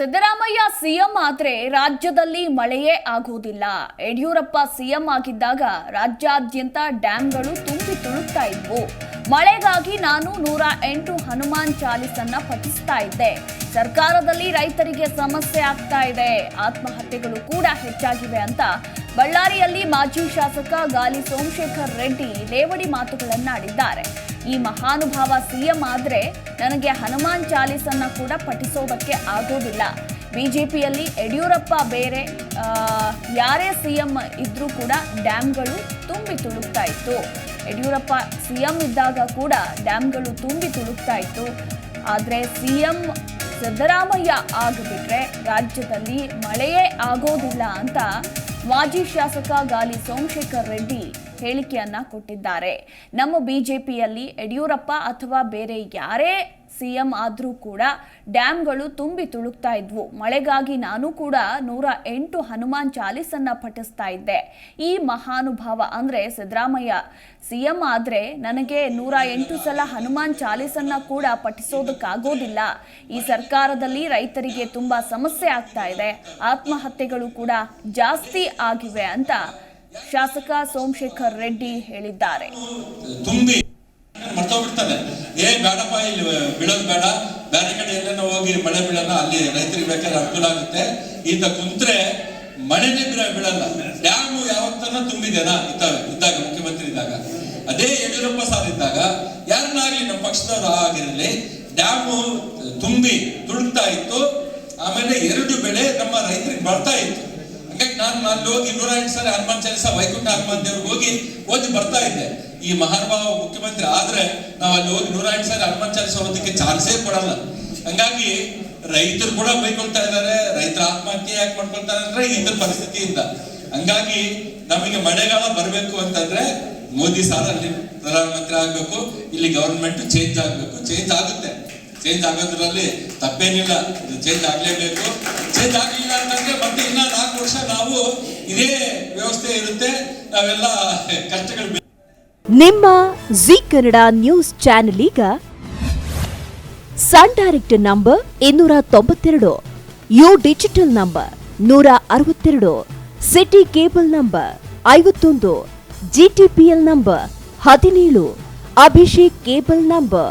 Siddaramaiah CM ಆದರೆ ರಾಜ್ಯದಲ್ಲಿ ಮಳೆಯೇ ಆಗುವುದಿಲ್ಲ. ಯಡಿಯೂರಪ್ಪ ಸಿಎಂ ಆಗಿದ್ದಾಗ ರಾಜ್ಯಾದ್ಯಂತ ಡ್ಯಾಂಗಳು ತುಂಬಿ ತುಳುಕ್ತಾ ಇದ್ವು. ಮಳೆಗಾಗಿ ನಾನು ನೂರ ಎಂಟು ಹನುಮಾನ್ ಚಾಲೀಸನ್ನ ಪಠಿಸ್ತಾ ಇದ್ದೆ. ಸರ್ಕಾರದಲ್ಲಿ ರೈತರಿಗೆ ಸಮಸ್ಯೆ ಆಗ್ತಾ ಇದೆ. ಆತ್ಮಹತ್ಯೆಗಳು ಕೂಡ ಹೆಚ್ಚಾಗಿವೆ ಅಂತ ಬಳ್ಳಾರಿಯಲ್ಲಿ ಮಾಜಿ ಶಾಸಕ ಗಾಲಿ ಸೋಮಶೇಖರ್ ರೆಡ್ಡಿ ಲೇವಡಿ ಮಾತುಗಳನ್ನಾಡಿದ್ದಾರೆ. ಈ ಮಹಾನುಭಾವ ಸಿಎಂ ಆದರೆ ನನಗೆ ಹನುಮಾನ್ ಚಾಲೀಸನ್ನು ಕೂಡ ಪಠಿಸೋದಕ್ಕೆ ಆಗೋದಿಲ್ಲ. ಬಿ ಜೆ ಪಿಯಲ್ಲಿ ಯಡಿಯೂರಪ್ಪ ಬೇರೆ ಯಾರೇ ಸಿ ಎಂ ಇದ್ದರೂ ಕೂಡ ಡ್ಯಾಮ್ಗಳು ತುಂಬಿ ತುಳುಕ್ತಾ ಇತ್ತು. ಯಡಿಯೂರಪ್ಪ ಸಿಎಂ ಇದ್ದಾಗ ಕೂಡ ಡ್ಯಾಮ್ಗಳು ತುಂಬಿ ತುಳುಕ್ತಾ ಇತ್ತು. ಆದರೆ ಸಿಎಂ ಸಿದ್ದರಾಮಯ್ಯ ಆಗಿಬಿಟ್ರೆ ರಾಜ್ಯದಲ್ಲಿ ಮಳೆಯೇ ಆಗೋದಿಲ್ಲ ಅಂತ ಮಾಜಿ ಶಾಸಕ ಗಾಲಿ ಸೋಮಶೇಖರ್ ರೆಡ್ಡಿ ಹೇಳಿಕೆಯನ್ನ ಕೊಟ್ಟಿದ್ದಾರೆ. ನಮ್ಮ ಬಿಜೆಪಿಯಲ್ಲಿ ಯಡಿಯೂರಪ್ಪ ಅಥವಾ ಬೇರೆ ಯಾರೇ ಸಿಎಂ ಆದರೂ ಕೂಡ ಡ್ಯಾಮ್ಗಳು ತುಂಬಿ ತುಳುಕ್ತಾ ಇದ್ವು. ಮಳೆಗಾಗಿ ನಾನು ಕೂಡ ನೂರ ಎಂಟು ಹನುಮಾನ್ ಚಾಲೀಸನ್ನ ಪಠಿಸ್ತಾ ಇದ್ದೆ. ಈ ಮಹಾನುಭಾವ ಅಂದ್ರೆ ಸಿದ್ದರಾಮಯ್ಯ. ಸಿಎಂ ಆದ್ರೆ ನನಗೆ ನೂರ ಎಂಟು ಸಲ ಹನುಮಾನ್ ಚಾಲೀಸನ್ನ ಕೂಡ ಪಠಿಸೋದಕ್ಕಾಗೋದಿಲ್ಲ. ಈ ಸರ್ಕಾರದಲ್ಲಿ ರೈತರಿಗೆ ತುಂಬಾ ಸಮಸ್ಯೆ ಆಗ್ತಾ ಇದೆ. ಆತ್ಮಹತ್ಯೆಗಳು ಕೂಡ ಜಾಸ್ತಿ ಆಗಿವೆ ಅಂತ ಶಾಸಕ ಸೋಮಶೇಖರ್ ರೆಡ್ಡಿ ಹೇಳಿದ್ದಾರೆ. ತುಂಬಿ ಮರ್ತೋಗ್ಬಿಡ್ತಾನೆ. ಏ, ಬೇಡಪ್ಪ, ಇಲ್ಲಿ ಬೀಳೋದು ಬೇಡ. ಬೇರೆ ಕಡೆ ಎಲ್ಲೇನೋ ಹೋಗಿ ಮಳೆ ಬೀಳಲ್ಲ, ಅಲ್ಲಿ ರೈತರಿಗೆ ಬೇಕಾದ್ರೆ ಅನುಕೂಲ ಆಗುತ್ತೆ. ಇಂದ ಕುಂತ್ರೆ ಮಳೆನೇ ಬೀಳ ಬೀಳಲ್ಲ. ಡ್ಯಾಮ್ ಯಾವತ್ತನ ತುಂಬಿದೆನಾ? ಇದ್ದಾಗ ಇದ್ದಾಗ ಮುಖ್ಯಮಂತ್ರಿ ಇದ್ದಾಗ ಅದೇ ಯಡಿಯೂರಪ್ಪ ಸಾರ್ ಇದ್ದಾಗ ಯಾರನ್ನಾಗಲಿ ನಮ್ಮ ಪಕ್ಷದವರು ಆಗಿರಲಿ, ಡ್ಯಾಮು ತುಂಬಿ ತುಳುಕ್ತಾ ಇತ್ತು. ಆಮೇಲೆ ಎರಡು ಬೆಳೆ ನಮ್ಮ ರೈತರಿಗೆ ಬರ್ತಾ ಇತ್ತು. ನಾನು ಅಲ್ಲಿ ಹೋಗಿ ನೂರ ಎಂಟು ಸಲ ಹನುಮಾನ್ ಚಾಲಿಸ, ವೈಕುಂಠ ಹನುಮಾನ್ ದೇವ್ರಿಗೆ ಹೋಗಿ ಓದಿ ಬರ್ತಾ ಇದ್ದೆ. ಈ ಮಹಾನುಭಾವ ಮುಖ್ಯಮಂತ್ರಿ ಆದ್ರೆ ನಾವು ಅಲ್ಲಿ ಹೋಗಿ ನೂರ ಎಂಟು ಸಲ ಹನುಮಾನ್ ಚಾಲಿಸ ಓದಕ್ಕೆ ಚಾನ್ಸೇ ಕೊಡಲ್ಲ. ಹಂಗಾಗಿ ರೈತರು ಕೂಡ ಬೈಕೊಳ್ತಾ ಇದ್ದಾರೆ. ರೈತರ ಆತ್ಮಹತ್ಯೆ ಯಾಕೆ ಮಾಡ್ಕೊಳ್ತಾರೆ ಅಂದ್ರೆ ಇದ್ರ ಪರಿಸ್ಥಿತಿಯಿಂದ. ಹಂಗಾಗಿ ನಮಗೆ ಮಳೆಗಾಲ ಬರಬೇಕು ಅಂತಂದ್ರೆ ಮೋದಿ ಸಾರ್ ಅಲ್ಲಿ ಪ್ರಧಾನಮಂತ್ರಿ ಆಗ್ಬೇಕು, ಇಲ್ಲಿ ಗವರ್ಮೆಂಟ್ ಚೇಂಜ್ ಆಗ್ಬೇಕು ಚೇಂಜ್ ಆಗುತ್ತೆ. ಚೇಂಜ್ ಆಗೋದ್ರಲ್ಲಿ ತಪ್ಪೇನಿಲ್ಲ. ಇದು ಚೇಂಜ್ ಆಗ್ಲೇಬೇಕು. ಚೇಂಜ್ ಆಗ್ಲಿಲ್ಲ ಅಂತಂದ್ರೆ ಮತ್ತೆ ಇನ್ನ ನಾಲ್ಕು ವರ್ಷ ನಾವು ಇದೇ ವ್ಯವಸ್ಥೆ ಇರುತ್ತೆ. ನಾವೆಲ್ಲ ಕಷ್ಟಗಳು ನಿಮ್ಮ ಜಿ ಕನ್ನಡ ನ್ಯೂಸ್ ಚಾನೆಲ್ ಈಗ ಸನ್ ಡೈರೆಕ್ಟ್ ನಂಬರ್ ಇನ್ನೂರ ತೊಂಬತ್ತೆರಡು, ಯು ಡಿಜಿಟಲ್ ನಂಬರ್ ನೂರ ಅರವತ್ತೆರಡು, ಸಿಟಿ ಕೇಬಲ್ ನಂಬರ್ ಐವತ್ತೊಂದು ಜಿಟಿಪಿಎಲ್ ನಂಬರ್ ಹದಿನೇಳು, ಅಭಿಷೇಕ್ ಕೇಬಲ್ ನಂಬರ್